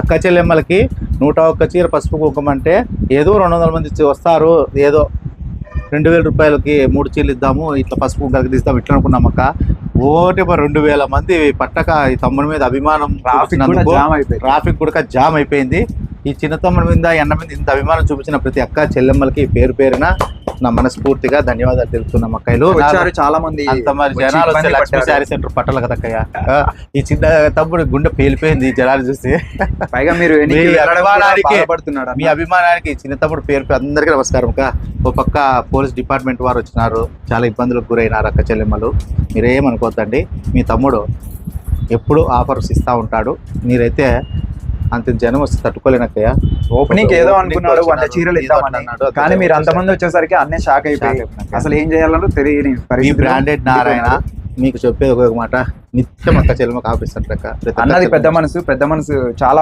అక్క చెల్లెమ్మలకి నూట ఒక్క చీర పసుపు కుంకుమ అంటే ఏదో రెండు వందల మంది వస్తారు. ఏదో రెండు వేల రూపాయలకి మూడు చీరలు ఇద్దాము ఇట్లా పసుపు కుంకాలకి తీస్తాం ఇట్లా అనుకున్నాం అక్క. ఓటి రెండు వేల మంది పట్టక ఈ తమ్ముడి మీద అభిమానం ట్రాఫిక్ కూడా జామ్ అయిపోయింది. ఈ చిన్న తమ్ముడి మీద ఎండ మీద ఇంత అభిమానం చూపించిన ప్రతి అక్క చెల్లెమ్మలకి పేరు పేరున నా మనస్ఫూర్తిగా ధన్యవాదాలు తెలుపుతున్నాం వచ్చారు చాలా మంది జనాలు లక్ష్మీ. శారీ సెంటర్ పట్టాలి కదక్కయ్య ఆ, ఈ చిన్న తమ్ముడు గుండె పేలిపోయింది ఈ జనాలు చూసి పైగా మీరు మీ అభిమానానికి- చిన్న తమ్ముడు పేరు అందరికీ నమస్కారం అక్క. ఓ పక్క పోలీస్ డిపార్ట్మెంట్ వారు వచ్చినారు. చాలా ఇబ్బందులకు గురైనారు అక్క చెల్లెమ్మలు. మీరేమనుకోవద్దండి మీ తమ్ముడు ఎప్పుడు ఆఫర్స్ ఇస్తూ ఉంటాడు. మీరైతే అంత జనం వస్తే తట్టుకోలేనక్కయ్య. ఓపెనింగ్ ఏదో అనుకున్నాడు వంద వచ్చినారు, చీరలు ఇద్దామని. అన్నాడు, కానీ మీరు అంతమంది వచ్చేసరికి అన్నీ షాక్ అయిపోయి. అసలు ఏం చేయాలో తెలియని ఈ బ్రాండెడ్ నారాయణ మీకు చెప్పేది ఒక మాట. నిత్యం అక్క చెల్లెమ్మకి అంటారు అన్నది పెద్ద మనసు పెద్ద మనసు చాలా